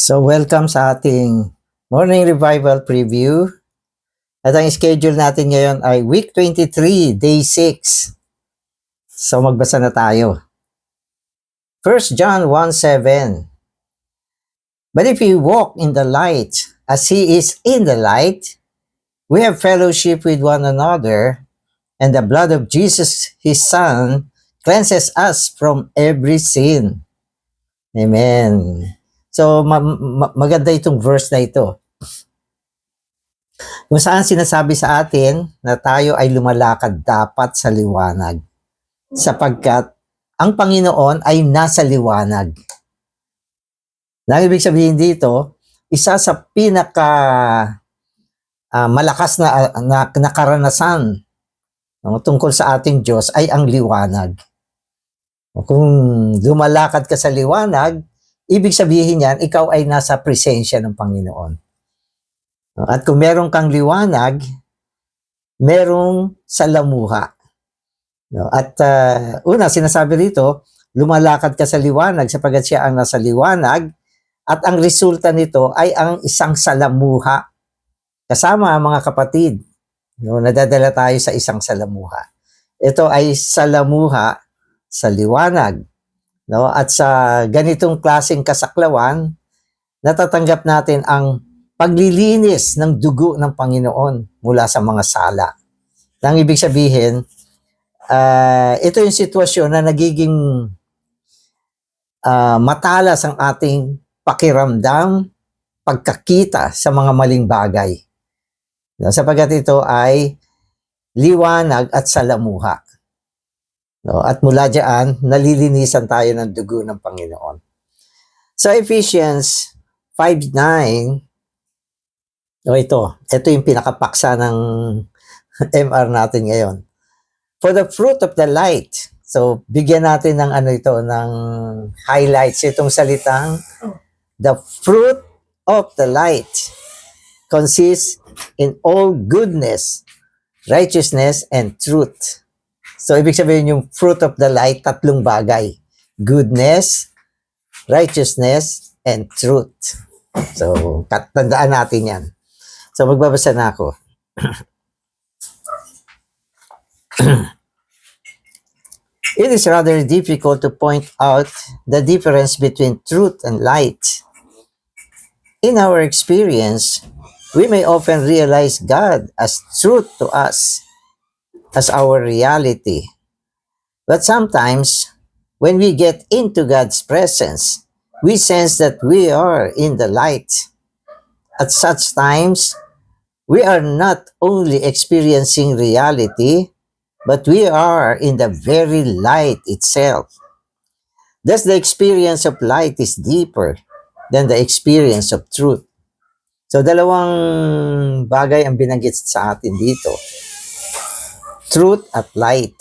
So welcome sa ating morning revival preview. At ang schedule natin ngayon ay week 23, day 6. So magbasa na tayo. 1 John 1:7 But if we walk in the light as he is in the light, we have fellowship with one another, and the blood of Jesus his son cleanses us from every sin. Amen. So, ma- ma- maganda itong verse na ito. Kung saan sinasabi sa atin na tayo ay lumalakad dapat sa liwanag. Sapagkat ang Panginoon ay nasa liwanag. Nang ibig sabihin dito, isa sa pinaka ah, malakas na, na, na karanasan no, tungkol sa ating Diyos ay ang liwanag. Kung lumalakad ka sa liwanag, ibig sabihin yan, ikaw ay nasa presensya ng Panginoon. At kung meron kang liwanag, merong salamuha. At uh, una, sinasabi rito, lumalakad ka sa liwanag sapagat siya ang nasa liwanag at ang resulta nito ay ang isang salamuha. Kasama mga kapatid, no, nadadala tayo sa isang salamuha. Ito ay salamuha sa liwanag. No? At sa ganitong klaseng kasaklawan, natatanggap natin ang paglilinis ng dugo ng Panginoon mula sa mga sala. Nang ibig sabihin, ah, ito yung sitwasyon na nagiging ah, matalas ang ating pakiramdam, pagkakita sa mga maling bagay. No, sapagkat ito ay liwanag at salamuha. No, at mula diyan, nalilinisan tayo ng dugo ng Panginoon. Sa Ephesians 5.9, o ito, ito yung pinakapaksa ng MR natin ngayon. For the fruit of the light, so bigyan natin ng ano ito, ng highlights itong salitang, the fruit of the light consists in all goodness, righteousness, and truth. So, ibig sabihin yung fruit of the light, tatlong bagay. Goodness, righteousness, and truth. So, tandaan natin yan. So, magbabasa na ako. It is rather difficult to point out the difference between truth and light. In our experience, we may often realize God as truth to us, as our reality. But sometimes, when we get into God's presence, we sense that we are in the light. At such times, we are not only experiencing reality, but we are in the very light itself. Thus, the experience of light is deeper than the experience of truth. So, dalawang bagay ang binanggit sa atin dito. Truth at light.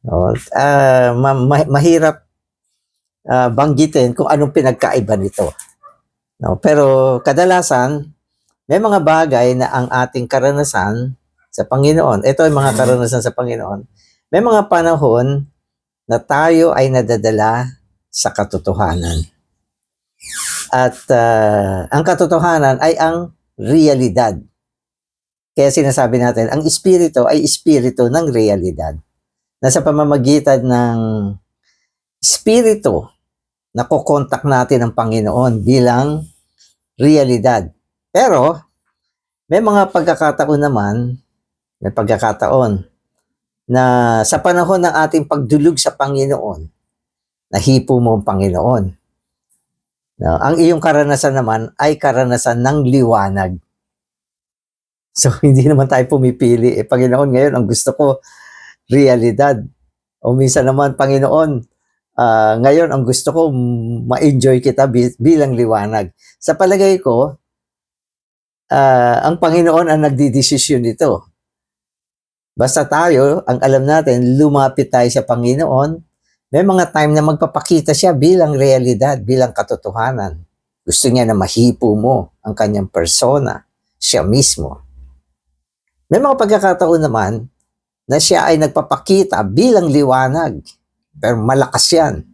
No? Ah, ma- ma- mahirap ah, banggitin kung anong pinagkaiba nito. No? Pero kadalasan, may mga bagay na ang ating karanasan sa Panginoon, ito ay mga karanasan sa Panginoon, may mga panahon na tayo ay nadadala sa katotohanan. At ah, ang katotohanan ay ang realidad. Kaya sinasabi natin, ang espiritu ay espiritu ng realidad. Na sa pamamagitan ng espiritu, nakokontak natin ang Panginoon bilang realidad. Pero, may mga pagkakataon naman, may pagkakataon na sa panahon ng ating pagdulog sa Panginoon, nahipo mo ang Panginoon. No, ang iyong karanasan naman ay karanasan ng liwanag. So, hindi naman tayo pumipili. Eh, Panginoon, ngayon, ang gusto ko, realidad. O minsan naman, Panginoon, ah, ngayon, ang gusto ko, ma-enjoy kita bi- bilang liwanag. Sa palagay ko, ah, ang Panginoon ang nagdidesisyon nito. Basta tayo, ang alam natin, lumapit tayo sa Panginoon, may mga time na magpapakita siya bilang realidad, bilang katotohanan. Gusto niya na mahipo mo ang kanyang persona, siya mismo. May mga pagkakataon naman na siya ay nagpapakita bilang liwanag, pero malakas yan.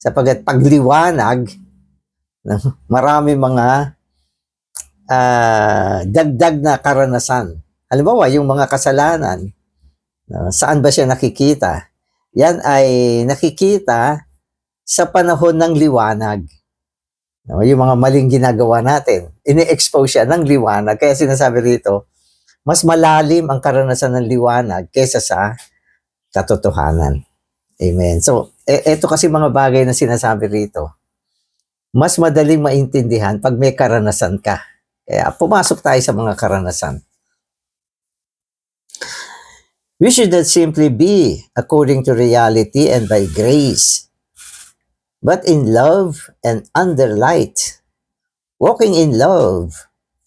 Sapagat pagliwanag, no? marami mga ah, dagdag na karanasan. Halimbawa, yung mga kasalanan, no? saan ba siya nakikita? Yan ay nakikita sa panahon ng liwanag. No, yung mga maling ginagawa natin, ini-expose siya ng liwanag. Kaya sinasabi rito, mas malalim ang karanasan ng liwanag kaysa sa katotohanan. Amen. So, e- eto kasi mga bagay na sinasabi rito, mas madaling maintindihan pag may karanasan ka. Kaya pumasok tayo sa mga karanasan. We should not simply be according to reality and by grace, but in love and under light. Walking in love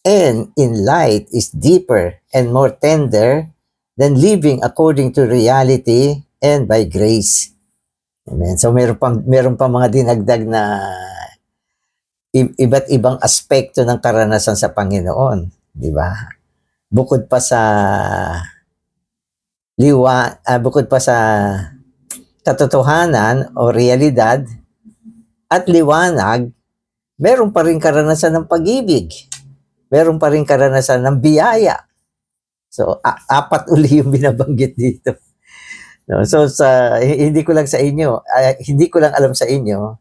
and in light is deeper and more tender than living according to reality and by grace. Amen. So meron pa meron pa mga dinagdag na iba't ibang aspekto ng karanasan sa Panginoon, di ba? Bukod pa sa liwa, ah, bukod pa sa katotohanan o realidad at liwanag, meron pa rin karanasan ng pag-ibig. Meron pa rin karanasan ng biyaya. So, apat uli yung binabanggit dito. No, so, sa, hi- hindi ko lang sa inyo, ah, hindi ko lang alam sa inyo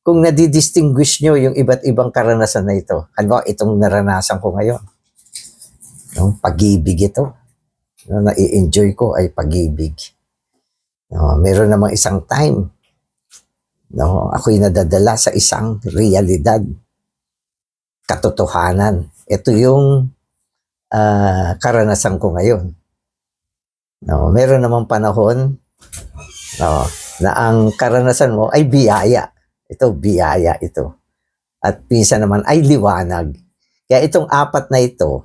kung nadidistinguish nyo yung iba't ibang karanasan na ito. Ano, itong naranasan ko ngayon. No, pag-ibig ito. No, nai-enjoy ko ay pag-ibig. No, meron namang isang time No, ako'y nadadala sa isang realidad, katotohanan. Ito yung ah, karanasan ko ngayon. No, meron namang panahon no, na ang karanasan mo ay biyaya. Ito, biyaya ito. At pinsan naman ay liwanag. Kaya itong apat na ito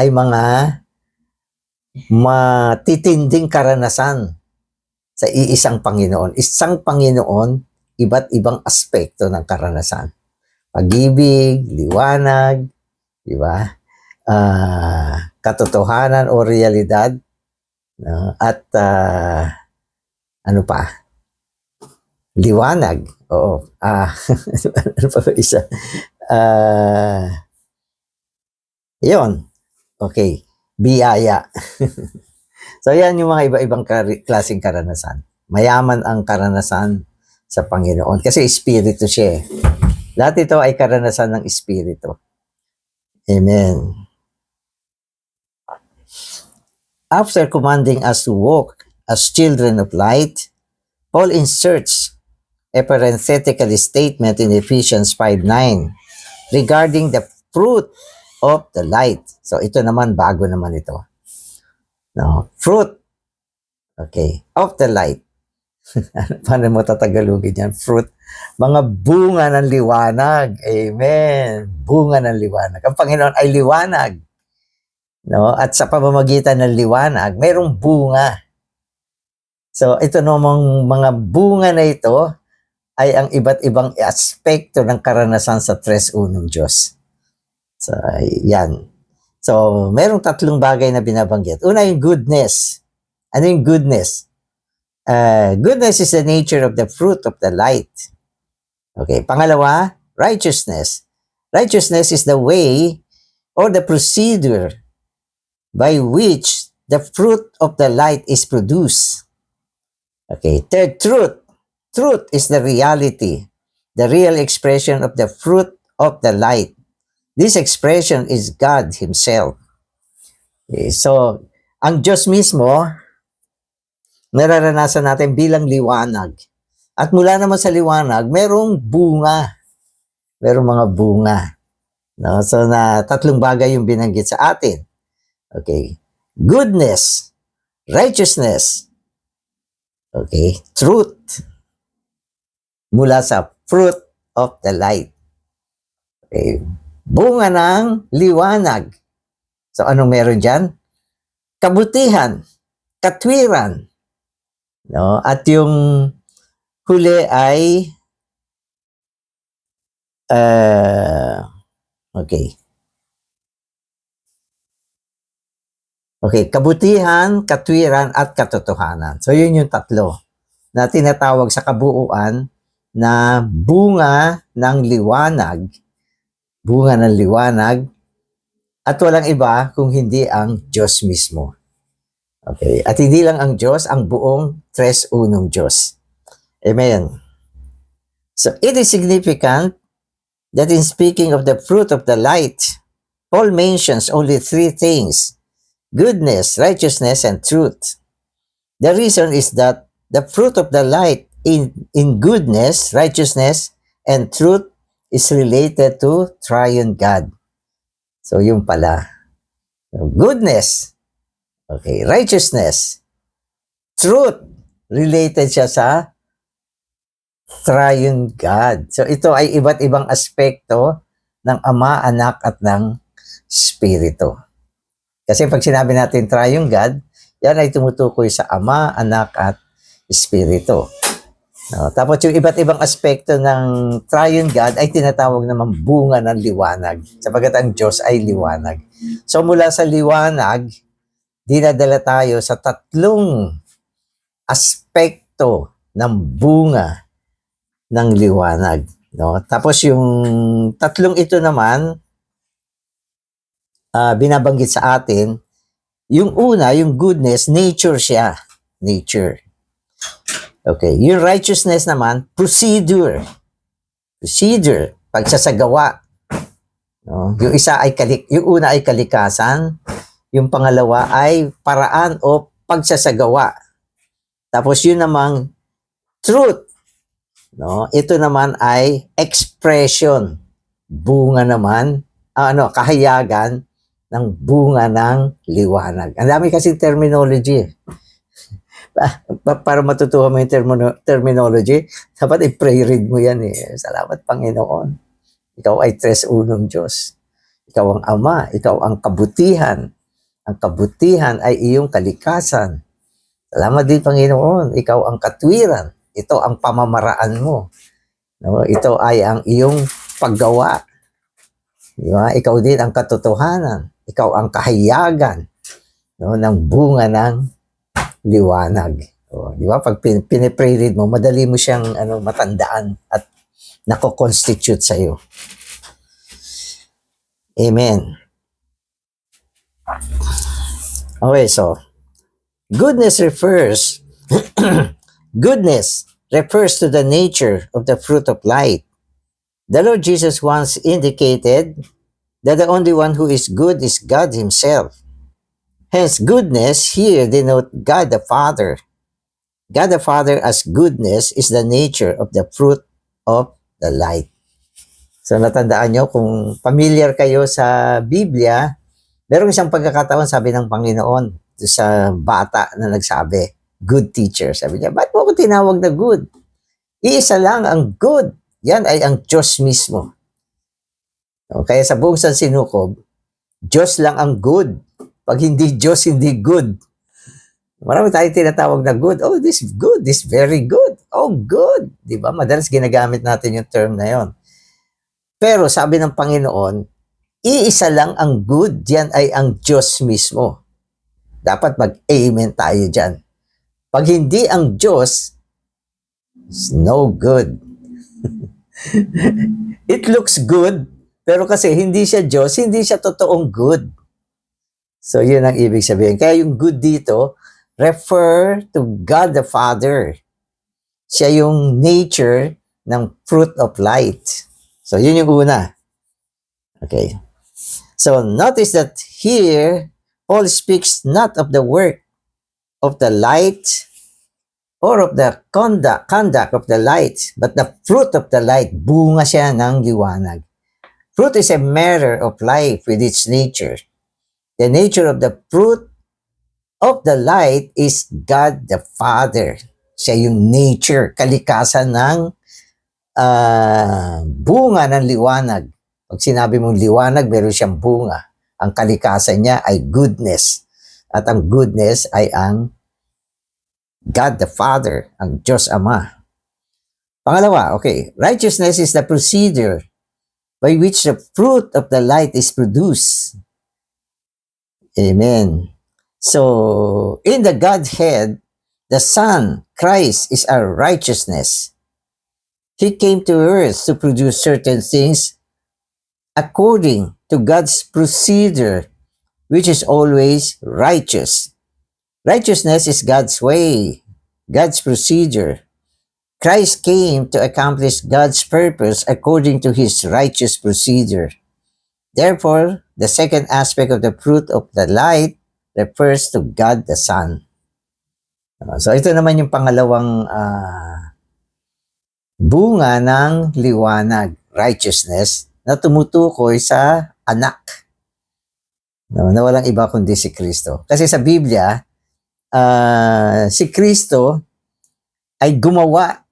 ay mga matitinding karanasan sa iisang Panginoon. Isang Panginoon, iba't ibang aspekto ng karanasan. Pag-ibig, liwanag, di ba? Ah, katotohanan o realidad, no? at ah, ano pa? Liwanag. Oo. Ah, ano pa ba isa? Ah, yun. Okay. Biyaya. So yan yung mga iba-ibang klaseng karanasan. Mayaman ang karanasan sa Panginoon kasi espiritu siya. eh. Lahat ito ay karanasan ng espiritu. Amen. After commanding us to walk as children of light, Paul inserts a parenthetical statement in Ephesians 5.9 regarding the fruit of the light. So ito naman, bago naman ito. No, fruit. Okay. Of the light. Paano mo tatagalugin yan? Fruit. Mga bunga ng liwanag. Amen. Bunga ng liwanag. Ang Panginoon ay liwanag. No? At sa pamamagitan ng liwanag, mayroong bunga. So, ito namang mga bunga na ito ay ang iba't ibang aspekto ng karanasan sa tres unong Diyos. So, yan. So, merong tatlong bagay na binabanggit. Una yung goodness. Ano yung goodness? Uh, goodness is the nature of the fruit of the light. Okay. Pangalawa, righteousness. Righteousness is the way or the procedure by which the fruit of the light is produced. Okay. Third, truth. Truth is the reality, the real expression of the fruit of the light. This expression is God Himself. Okay, so, ang Diyos mismo, nararanasan natin bilang liwanag. At mula naman sa liwanag, merong bunga. Merong mga bunga. No? So, na tatlong bagay yung binanggit sa atin. Okay. Goodness, righteousness, okay, truth, mula sa fruit of the light. Okay bunga ng liwanag. So, anong meron dyan? Kabutihan, katwiran. No? At yung huli ay uh, okay. Okay, kabutihan, katwiran, at katotohanan. So, yun yung tatlo na tinatawag sa kabuuan na bunga ng liwanag, bunga ng liwanag, at walang iba kung hindi ang Diyos mismo. Okay. At hindi lang ang Diyos, ang buong tres unong Diyos. Amen. So it is significant that in speaking of the fruit of the light, Paul mentions only three things goodness, righteousness, and truth. The reason is that the fruit of the light in, in goodness, righteousness, and truth is related to triune God. So, yung pala. Goodness. Okay. Righteousness. Truth. Related siya sa triune God. So, ito ay iba't ibang aspekto ng Ama, Anak, at ng Espiritu. Kasi pag sinabi natin triune God, yan ay tumutukoy sa Ama, Anak, at Espiritu. No, tapos yung iba't ibang aspekto ng triune God ay tinatawag naman bunga ng liwanag. Sapagat ang Diyos ay liwanag. So mula sa liwanag, dinadala tayo sa tatlong aspekto ng bunga ng liwanag. No? Tapos yung tatlong ito naman, ah, binabanggit sa atin, yung una, yung goodness, nature siya. Nature. Okay. Yung righteousness naman, procedure. Procedure. Pagsasagawa. No? Yung isa ay kalik, yung una ay kalikasan, yung pangalawa ay paraan o pagsasagawa. Tapos yun namang truth. No? Ito naman ay expression. Bunga naman, ah, ano, kahayagan ng bunga ng liwanag. Ang dami kasing terminology. eh. Pa- pa- para matutuwa mo yung termino- terminology, dapat i-pray-read mo yan eh. Salamat Panginoon. Ikaw ay tres unong Diyos. Ikaw ang Ama, ikaw ang kabutihan. Ang kabutihan ay iyong kalikasan. Salamat din Panginoon, ikaw ang katwiran. Ito ang pamamaraan mo. No? Ito ay ang iyong paggawa. Di ba? Ikaw din ang katotohanan. Ikaw ang kahayagan no, ng bunga ng liwanag. O, di ba? Pag pin- pinipray-read mo, madali mo siyang ano, matandaan at nako-constitute sa iyo. Amen. Okay, so goodness refers goodness refers to the nature of the fruit of light. The Lord Jesus once indicated that the only one who is good is God himself. Hence, goodness here denote God the Father. God the Father as goodness is the nature of the fruit of the light. So natandaan nyo, kung familiar kayo sa Biblia, meron isang pagkakataon, sabi ng Panginoon sa bata na nagsabi, good teacher. Sabi niya, ba't ako tinawag na good? Iisa lang ang good. Yan ay ang Diyos mismo. Kaya sa buong San Sinukob, Diyos lang ang good. Pag hindi Diyos, hindi good. Marami tayong tinatawag na good. Oh, this is good. This is very good. Oh, good. Di ba? Madalas ginagamit natin yung term na yon. Pero sabi ng Panginoon, iisa lang ang good. Yan ay ang Diyos mismo. Dapat mag-amen tayo dyan. Pag hindi ang Diyos, it's no good. It looks good, pero kasi hindi siya Diyos, hindi siya totoong good. So, yun ang ibig sabihin. Kaya yung good dito, refer to God the Father. Siya yung nature ng fruit of light. So, yun yung una. Okay. So, notice that here, Paul speaks not of the work of the light or of the conduct, conduct of the light, but the fruit of the light. Bunga siya ng liwanag. Fruit is a matter of life with its nature. The nature of the fruit of the light is God the Father. Siya yung nature, kalikasan ng ah, bunga ng liwanag. Pag sinabi mong liwanag, meron siyang bunga. Ang kalikasan niya ay goodness. At ang goodness ay ang God the Father, ang Diyos Ama. Pangalawa, okay, righteousness is the procedure by which the fruit of the light is produced. Amen. So, in the Godhead, the Son, Christ, is our righteousness. He came to earth to produce certain things according to God's procedure, which is always righteous. Righteousness is God's way, God's procedure. Christ came to accomplish God's purpose according to his righteous procedure. Therefore, the second aspect of the fruit of the light refers to God the Son. Uh, So ito naman yung pangalawang ah, bunga ng liwanag, righteousness, na tumutukoy sa anak. No, na walang iba kundi si Kristo. Kasi sa Biblia, ah, si Kristo ay gumawa.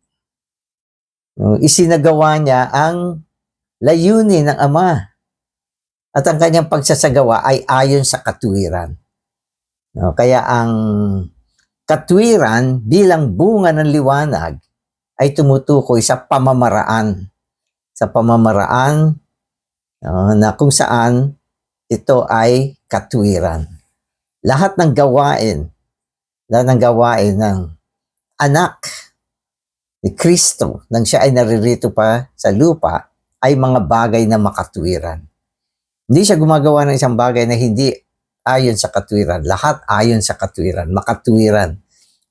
Isinagawa niya ang layunin ng Ama. At ang kanyang pagsasagawa ay ayon sa katuwiran. No, kaya ang katwiran bilang bunga ng liwanag ay tumutukoy sa pamamaraan. Sa pamamaraan no, na kung saan ito ay katwiran. Lahat ng gawain, lahat ng gawain ng anak ni Kristo nang siya ay naririto pa sa lupa ay mga bagay na makatwiran. Hindi siya gumagawa ng isang bagay na hindi ayon sa katwiran. Lahat ayon sa katwiran, makatwiran.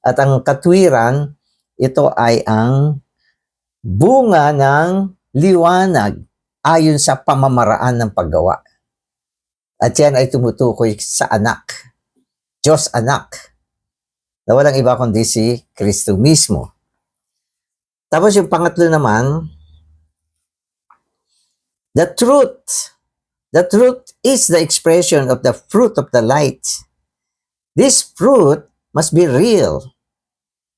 At ang katwiran, ito ay ang bunga ng liwanag ayon sa pamamaraan ng paggawa. At yan ay tumutukoy sa anak. Diyos anak. Na walang iba kundi si Kristo mismo. Tapos yung pangatlo naman, the truth. The truth is the expression of the fruit of the light. This fruit must be real.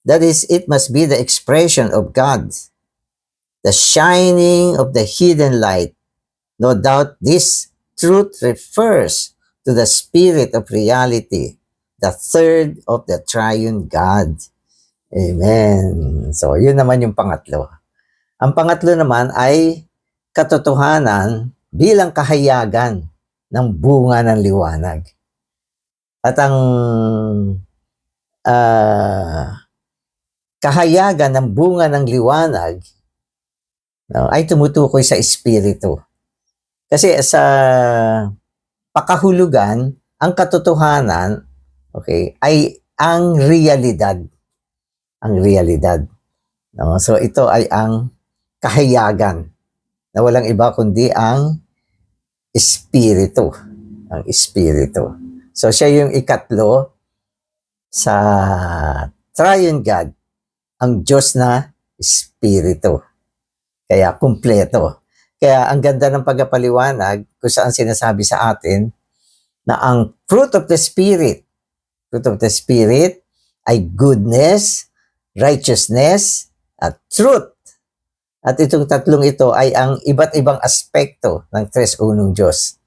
That is, it must be the expression of God, the shining of the hidden light. No doubt this truth refers to the spirit of reality, the third of the triune God. Amen. So, yun naman yung pangatlo. Ang pangatlo naman ay katotohanan bilang kahayagan ng bunga ng liwanag. At ang ah, kahayagan ng bunga ng liwanag no, ay tumutukoy sa espiritu. Kasi sa pakahulugan, ang katotohanan, okay, ay ang realidad. Ang realidad. No? So ito ay ang kahayagan na walang iba kundi ang espiritu. Ang espiritu. So siya yung ikatlo sa triune God, ang Diyos na espiritu. Kaya kumpleto. Kaya ang ganda ng pagpapaliwanag kung saan sinasabi sa atin na ang fruit of the Spirit, fruit of the Spirit ay goodness, righteousness, at truth. At itong tatlong ito ay ang iba't ibang aspekto ng Tres Unong Diyos.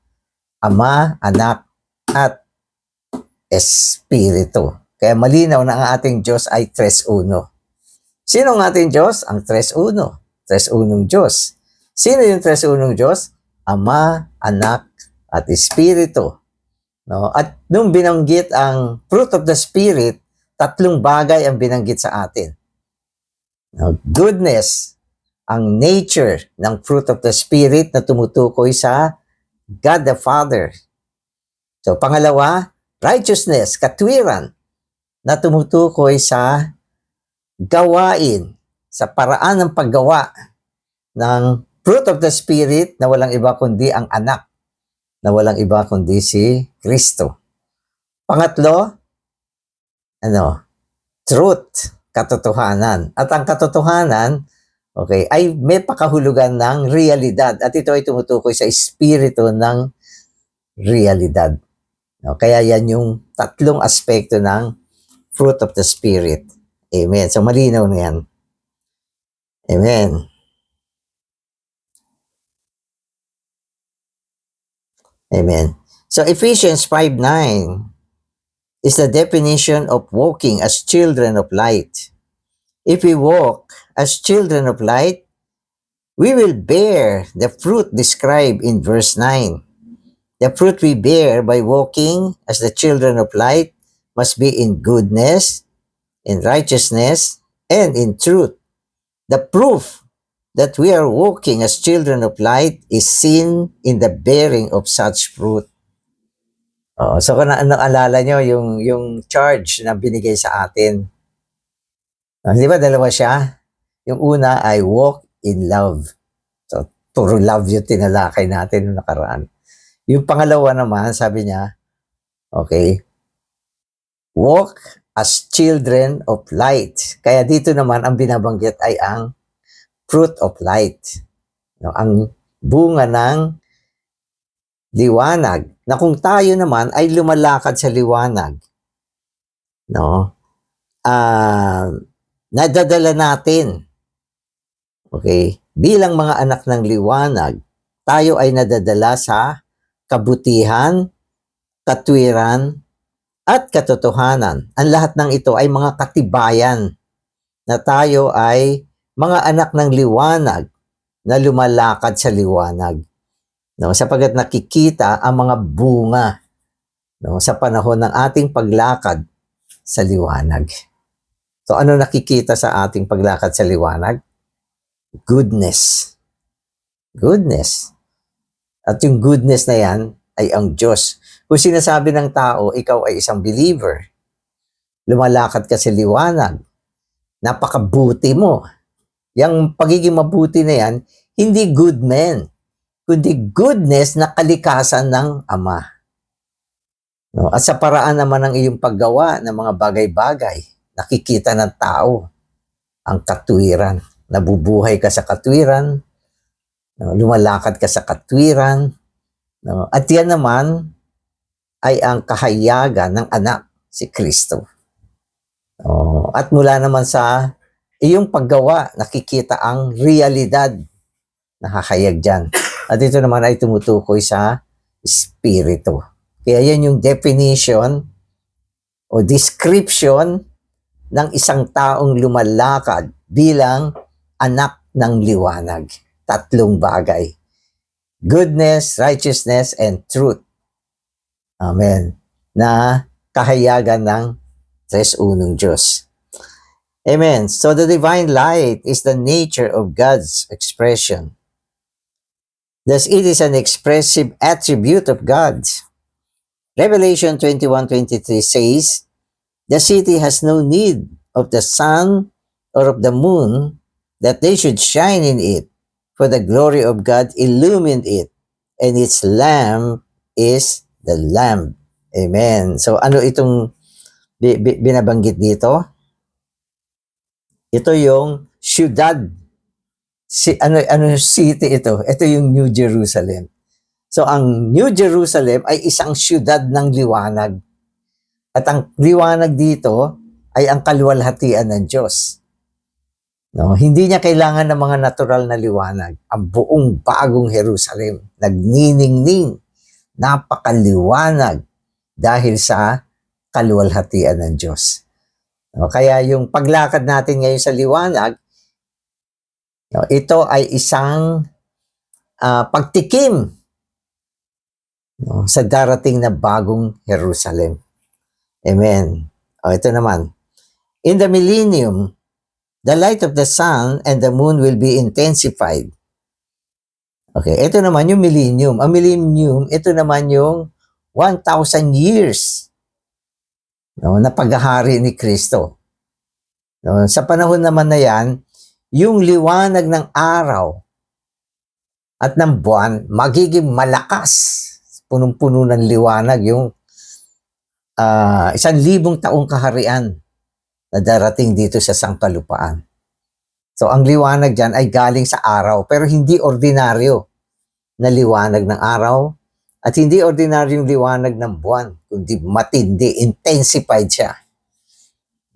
Ama, Anak, at Espiritu. Kaya malinaw na ang ating Diyos ay Tres Uno. Sino ang ating Diyos? Ang Tres Uno. Tres Unong Diyos. Sino yung Tres Unong Diyos? Ama, Anak, at Espiritu. No? At nung binanggit ang fruit of the Spirit, tatlong bagay ang binanggit sa atin. No? Goodness, ang nature ng fruit of the Spirit na tumutukoy sa God the Father. So, pangalawa, righteousness, katwiran, na tumutukoy sa gawain, sa paraan ng paggawa ng fruit of the Spirit na walang iba kundi ang anak, na walang iba kundi si Kristo. Pangatlo, ano, truth, katotohanan. At ang katotohanan, okay, ay may pakahulugan ng realidad. At ito ay tumutukoy sa espiritu ng realidad. No, kaya yan yung tatlong aspekto ng fruit of the Spirit. Amen. So malinaw na yan. Amen. Amen. So Ephesians 5.9 is the definition of walking as children of light. If we walk as children of light, we will bear the fruit described in verse 9. The fruit we bear by walking as the children of light must be in goodness, in righteousness, and in truth. The proof that we are walking as children of light is seen in the bearing of such fruit. Oh, so kung na, naalala nyo yung, yung charge na binigay sa atin. Ah, di ba dalawa siya? Yung una ay walk in love. So, puro love yung tinalakay natin nung nakaraan. Yung pangalawa naman, sabi niya, okay, walk as children of light. Kaya dito naman, ang binabanggit ay ang fruit of light. No, ang bunga ng liwanag. Na kung tayo naman ay lumalakad sa liwanag, no, ah nadadala natin, okay, bilang mga anak ng liwanag, tayo ay nadadala sa kabutihan, katwiran, at katotohanan. Ang lahat ng ito ay mga katibayan na tayo ay mga anak ng liwanag na lumalakad sa liwanag. No, sapagat nakikita ang mga bunga no, sa panahon ng ating paglakad sa liwanag. So ano nakikita sa ating paglakad sa liwanag? Goodness. Goodness. At yung goodness na yan ay ang Diyos. Kung sinasabi ng tao, ikaw ay isang believer, lumalakad ka sa liwanag, napakabuti mo. Yang pagiging mabuti na yan, hindi good men, kundi goodness na kalikasan ng Ama. No? At sa paraan naman ng iyong paggawa ng mga bagay-bagay, nakikita ng tao ang katwiran. Nabubuhay ka sa katwiran, no? lumalakad ka sa katwiran, no? at yan naman ay ang kahayagan ng anak, si Kristo. Oh, at mula naman sa iyong paggawa, nakikita ang realidad nakakayag dyan. At ito naman ay tumutukoy sa spirito. Kaya yan yung definition o description ng isang taong lumalakad bilang anak ng liwanag. Tatlong bagay. Goodness, righteousness, and truth. Amen. Na kahayagan ng tres unong Diyos. Amen. So the divine light is the nature of God's expression. Thus, it is an expressive attribute of God. Revelation 21:23 says, The city has no need of the sun or of the moon that they should shine in it, for the glory of God illumined it, and its lamp is the lamb. Amen. So ano itong bi- bi- binabanggit dito? Ito yung syudad si ano ano city ito. Ito yung New Jerusalem. So ang New Jerusalem ay isang siyudad ng liwanag. At ang liwanag dito ay ang kaluwalhatian ng Diyos. No, hindi niya kailangan ng mga natural na liwanag. Ang buong bagong Jerusalem nagniningning, napakaliwanag dahil sa kaluwalhatian ng Diyos. No, kaya yung paglakad natin ngayon sa liwanag, No, ito ay isang ah, pagtikim no, sa darating na bagong Jerusalem. Amen. O, ito naman. In the millennium, the light of the sun and the moon will be intensified. Okay, ito naman yung millennium. Ang millennium, ito naman yung 1,000 years no, na paghahari ni Kristo. No, sa panahon naman na yan, yung liwanag ng araw at ng buwan magiging malakas. Punong-puno ng liwanag yung ah, isang libong taong kaharian na darating dito sa sangkalupaan. So ang liwanag dyan ay galing sa araw pero hindi ordinaryo na liwanag ng araw at hindi ordinaryong liwanag ng buwan kundi matindi, intensified siya.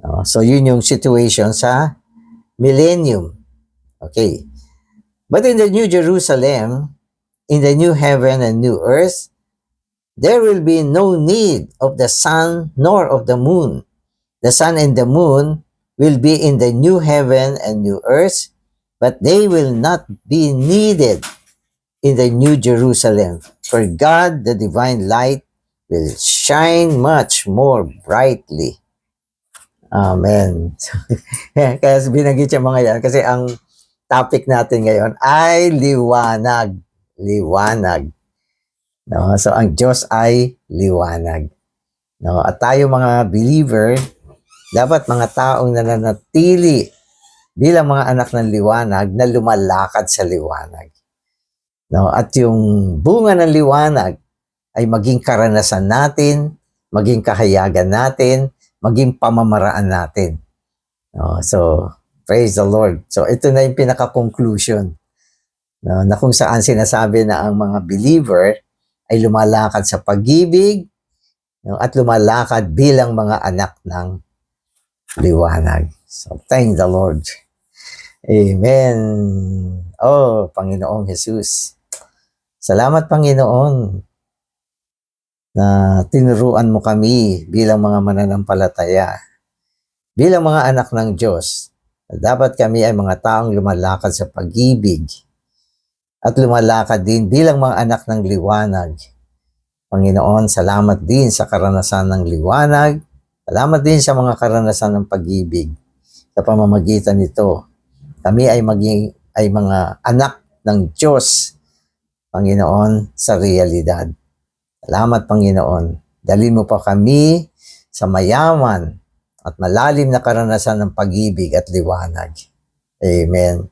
No? So yun yung situation sa millennium. Okay. But in the New Jerusalem, in the new heaven and new earth, there will be no need of the sun nor of the moon. The sun and the moon will be in the new heaven and new earth, but they will not be needed in the new Jerusalem. For God, the divine light, will shine much more brightly. Amen. Kaya binanggit siya mga yan kasi ang topic natin ngayon ay liwanag. Liwanag. No, so ang Diyos ay liwanag. No, at tayo mga believer, dapat mga taong nananatili bilang mga anak ng liwanag na lumalakad sa liwanag. No, at yung bunga ng liwanag ay maging karanasan natin, maging kahayagan natin, maging pamamaraan natin. No, so, praise the Lord. So, ito na yung pinaka-conclusion. No, na kung saan sinasabi na ang mga believer ay lumalakad sa pag-ibig no, at lumalakad bilang mga anak ng liwanag. So, thank the Lord. Amen. Oh, Panginoong Jesus. Salamat, Panginoon, na tinuruan mo kami bilang mga mananampalataya, bilang mga anak ng Diyos. Dapat kami ay mga taong lumalakad sa pag-ibig at lumalakad din bilang mga anak ng liwanag. Panginoon, salamat din sa karanasan ng liwanag. Salamat din sa mga karanasan ng pag-ibig. Sa pamamagitan nito, kami ay maging ay mga anak ng Diyos, Panginoon, sa realidad. Salamat, Panginoon. Dalhin mo pa kami sa mayaman at malalim na karanasan ng pag-ibig at liwanag. Amen.